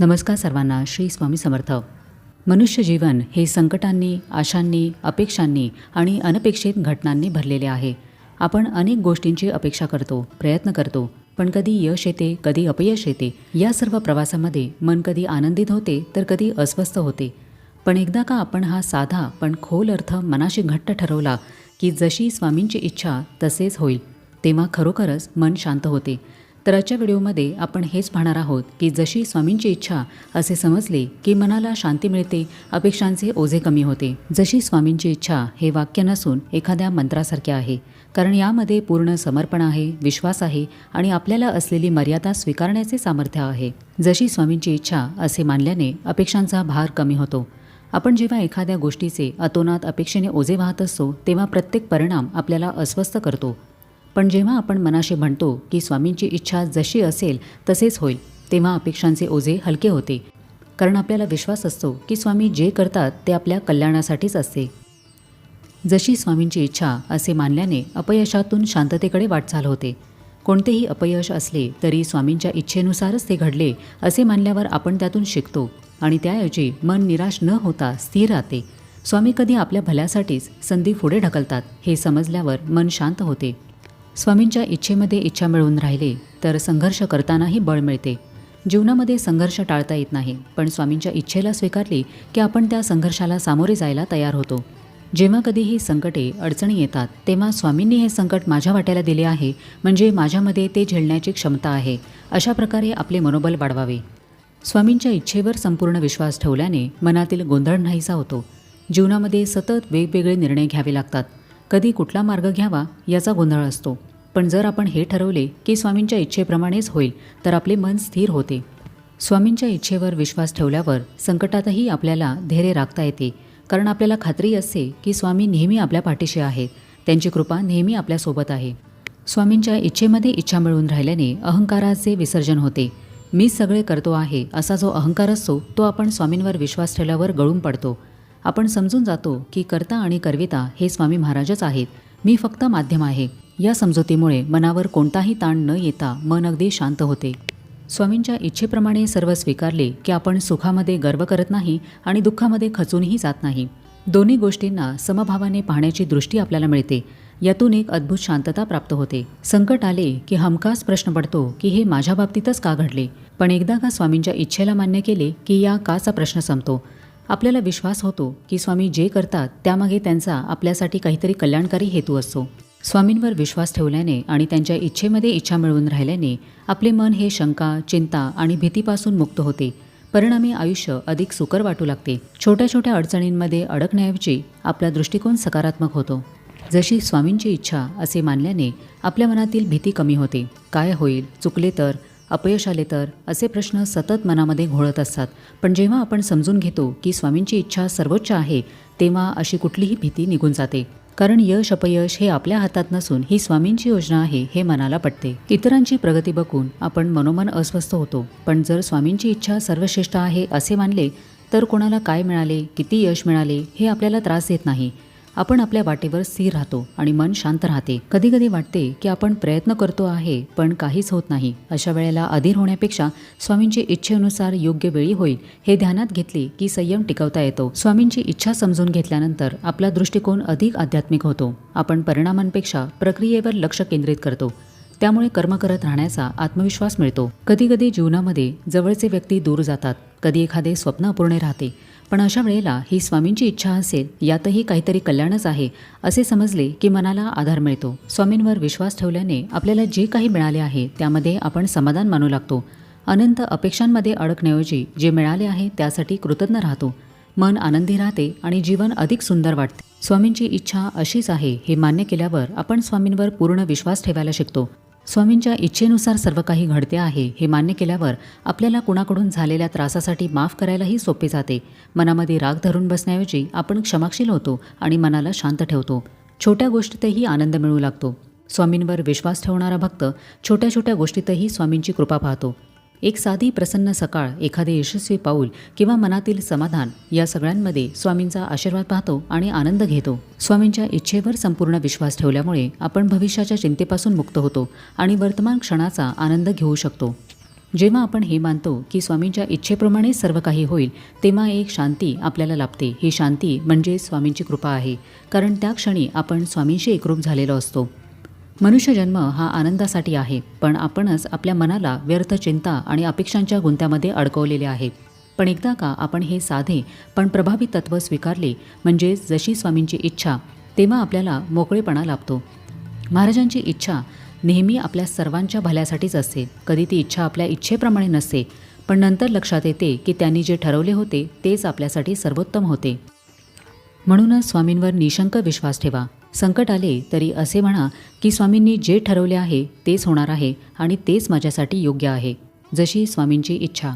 नमस्कार सर्वांना श्री स्वामी समर्थ. मनुष्य जीवन हे संकटांनी आशांनी अपेक्षांनी आणि अनपेक्षित घटनांनी भरलेले आहे. आपण अनेक गोष्टींची अपेक्षा करतो प्रयत्न करतो पण कधी यश येते कधी अपयश येते या सर्व प्रवासामध्ये मन कधी आनंदित होते तर कधी अस्वस्थ होते. पण एकदा का आपण हा साधा पण खोल अर्थ मनाशी घट्ट ठरवला की जशी स्वामींची इच्छा तसेच होईल तेव्हा खरोखरच मन शांत होते. तर आजच्या व्हिडिओमध्ये आपण हेच पाहणार आहोत की जशी स्वामींची इच्छा असे समजले की मनाला शांती मिळते अपेक्षांचे ओझे कमी होते. जशी स्वामींची इच्छा हे वाक्य नसून एखाद्या मंत्रासारखे आहे. कारण यामध्ये पूर्ण समर्पण आहे विश्वास आहे आणि आपल्याला असलेली मर्यादा स्वीकारण्याचे सामर्थ्य आहे. जशी स्वामींची इच्छा असे मानल्याने अपेक्षांचा भार कमी होतो. आपण जेव्हा एखाद्या गोष्टीचे अतोनात अपेक्षेने ओझे वाहत असतो तेव्हा प्रत्येक परिणाम आपल्याला अस्वस्थ करतो. पण जेव्हा आपण मनाशी म्हणतो की स्वामींची इच्छा जशी असेल तसेच होईल तेव्हा अपेक्षांचे ओझे हलके होते. कारण आपल्याला विश्वास असतो की स्वामी जे करतात ते आपल्या कल्याणासाठीच असते. जशी स्वामींची इच्छा असे मानल्याने अपयशातून शांततेकडे वाटचाल होते. कोणतेही अपयश असले तरी स्वामींच्या इच्छेनुसारच ते घडले असे मानल्यावर आपण त्यातून शिकतो आणि त्याऐवजी मन निराश न होता स्थिर राहते. स्वामी कधी आपल्या भल्यासाठीच संधी पुढे ढकलतात हे समजल्यावर मन शांत होते. स्वामींच्या इच्छेमध्ये इच्छा मिळवून राहिले तर संघर्ष करतानाही बळ मिळते. जीवनामध्ये संघर्ष टाळता येत नाही पण स्वामींच्या इच्छेला स्वीकारली की आपण त्या संघर्षाला सामोरे जायला तयार होतो. जेव्हा कधीही संकटे अडचणी येतात तेव्हा स्वामींनी हे संकट माझ्या वाट्याला दिले आहे म्हणजे माझ्यामध्ये ते झेलण्याची क्षमता आहे अशा प्रकारे आपले मनोबल वाढवावे. स्वामींच्या इच्छेवर संपूर्ण विश्वास ठेवल्याने मनातील गोंधळ नाहीसा होतो. जीवनामध्ये सतत वेगवेगळे निर्णय घ्यावे लागतात. कधी कुठला मार्ग घ्यावा याचा गोंधळ असतो. पण जर आपण हे ठरवले की स्वामींच्या इच्छेप्रमाणेच होईल तर आपले मन स्थिर होते. स्वामींच्या इच्छेवर विश्वास ठेवल्यावर संकटातही आपल्याला धैर्य राखता येते. कारण आपल्याला खात्री असते की स्वामी नेहमी आपल्या पाठीशी आहेत. त्यांची कृपा नेहमी आपल्यासोबत आहे. स्वामींच्या इच्छेमध्ये इच्छा मिळवून राहिल्याने अहंकाराचे विसर्जन होते. मी सगळे करतो आहे असा जो अहंकार असतो तो आपण स्वामींवर विश्वास ठेवल्यावर गळून पडतो. आपण समजून जातो की कर्ता आणि कर्विता हे स्वामी महाराजच आहेत. मी फक्त माध्यम आहे. या समजुतीमुळे मनावर कोणताही ताण न येता मन अगदी शांत होते. स्वामींच्या इच्छेप्रमाणे सर्व स्वीकारले की आपण सुखामध्ये गर्व करत नाही आणि दुःखामध्ये खचूनही जात नाही. दोन्ही गोष्टींना समभावाने पाहण्याची दृष्टी आपल्याला मिळते. यातून एक अद्भुत शांतता प्राप्त होते. संकट आले की हमखास प्रश्न पडतो की हे माझ्या बाबतीतच का घडले? पण एकदा का स्वामींच्या इच्छेला मान्य केले की या काचा प्रश्न संपतो? आपल्याला विश्वास होतो की स्वामी जे करतात त्यामागे त्यांचा आपल्यासाठी काहीतरी कल्याणकारी हेतू असतो. स्वामींवर विश्वास ठेवल्याने आणि त्यांच्या इच्छेमध्ये इच्छा मिळवून राहिल्याने आपले मन हे शंका चिंता आणि भीतीपासून मुक्त होते. परिणामी आयुष्य अधिक सुकर वाटू लागते. छोट्या छोट्या अडचणींमध्ये अडकण्याऐवजी आपला दृष्टिकोन सकारात्मक होतो. जशी स्वामींची इच्छा असे मानल्याने आपल्या मनातील भीती कमी होते. काय होईल? चुकले तर? अपयश आले तर? असे प्रश्न सतत मनामध्ये घोळत असतात. पण जेव्हा आपण समजून घेतो की स्वामींची इच्छा सर्वोच्च आहे तेव्हा अशी कुठलीही भीती निघून जाते. कारण यश अपयश हे आपल्या हातात नसून ही स्वामींची योजना आहे हे मनाला पटते. इतरांची प्रगती बघून आपण मनोमन अस्वस्थ होतो. पण जर स्वामींची इच्छा सर्वश्रेष्ठ आहे असे मानले तर कोणाला काय मिळाले किती यश मिळाले हे आपल्याला त्रास देत नाही. आपण आपल्या वाटेवर स्थिर राहतो आणि मन शांत राहते. कधी कधी वाटते की आपण प्रयत्न करतो आहे पण काहीच होत नाही. अशा वेळेला अधीर होण्यापेक्षा स्वामींची इच्छेनुसार योग्य वेळी होईल हे ध्यानात घेतले की संयम टिकवता येतो. स्वामींची इच्छा समजून घेतल्यानंतर आपला दृष्टिकोन अधिक आध्यात्मिक होतो. आपण परिणामांपेक्षा प्रक्रियेवर लक्ष केंद्रित करतो. त्यामुळे कर्म करत राहण्याचा आत्मविश्वास मिळतो. कधी कधी जीवनामध्ये जवळचे व्यक्ती दूर जातात. कधी एखादे स्वप्न अपूर्ण राहते. पण अशा वेळेला ही स्वामींची इच्छा असेल यातही काहीतरी कल्याणच आहे असे समजले की मनाला आधार मिळतो. स्वामींवर विश्वास ठेवल्याने आपल्याला जे काही मिळाले आहे त्यामध्ये आपण समाधान मानू लागतो. अनंत अपेक्षांमध्ये अडकण्याऐवजी जे मिळाले आहे त्यासाठी कृतज्ञ राहतो. मन आनंदी राहते आणि जीवन अधिक सुंदर वाटते. स्वामींची इच्छा अशीच आहे हे मान्य केल्यावर आपण स्वामींवर पूर्ण विश्वास ठेवायला शिकतो. स्वामींच्या इच्छेनुसार सर्व काही घडते आहे हे मान्य केल्यावर आपल्याला कुणाकडून झालेल्या त्रासासाठी माफ करायलाही सोपे जाते. मनामध्ये राग धरून बसण्याऐवजी आपण क्षमाशील होतो आणि मनाला शांत ठेवतो. छोट्या गोष्टीतही आनंद मिळू लागतो. स्वामींवर विश्वास ठेवणारा भक्त छोट्या छोट्या गोष्टीतही स्वामींची कृपा पाहतो. एक साधी प्रसन्न सकाळ एखादे यशस्वी पाऊल किंवा मनातील समाधान या सगळ्यांमध्ये स्वामींचा आशीर्वाद पाहतो आणि आनंद घेतो. स्वामींच्या इच्छेवर संपूर्ण विश्वास ठेवल्यामुळे आपण भविष्याच्या चिंतेपासून मुक्त होतो आणि वर्तमान क्षणाचा आनंद घेऊ शकतो. जेव्हा आपण हे मानतो की स्वामींच्या इच्छेप्रमाणे सर्व काही होईल तेव्हा एक शांती आपल्याला लाभते. ही शांती म्हणजे स्वामींची कृपा आहे. कारण त्या क्षणी आपण स्वामींशी एकरूप झालेलो असतो. मनुष्यजन्म हा आनंदासाठी आहे पण आपणच आपल्या मनाला व्यर्थ चिंता आणि अपेक्षांच्या गुंत्यामध्ये अडकवलेले आहे. पण एकदा का आपण हे साधे पण प्रभावी तत्त्व स्वीकारले म्हणजे जशी स्वामींची इच्छा तेव्हा आपल्याला मोकळेपणा लाभतो. महाराजांची इच्छा नेहमी आपल्या सर्वांच्या भल्यासाठीच असते. कधी ती इच्छा आपल्या इच्छेप्रमाणे नसते पण नंतर लक्षात येते की त्यांनी जे ठरवले होते तेच आपल्यासाठी सर्वोत्तम होते. म्हणूनच स्वामींवर निशंक विश्वास ठेवा. संकट आले तरी असे म्हणा की स्वामींनी जे ठरवले आहे तेच होणार आहे आणि तेच माझ्यासाठी योग्य आहे जशी स्वामींची इच्छा.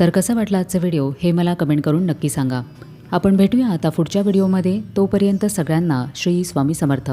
तर कसं वाटला आजचं व्हिडिओ हे मला कमेंट करून नक्की सांगा. आपण भेटूया आता पुढच्या व्हिडिओमध्ये तोपर्यंत सगळ्यांना श्री स्वामी समर्थ.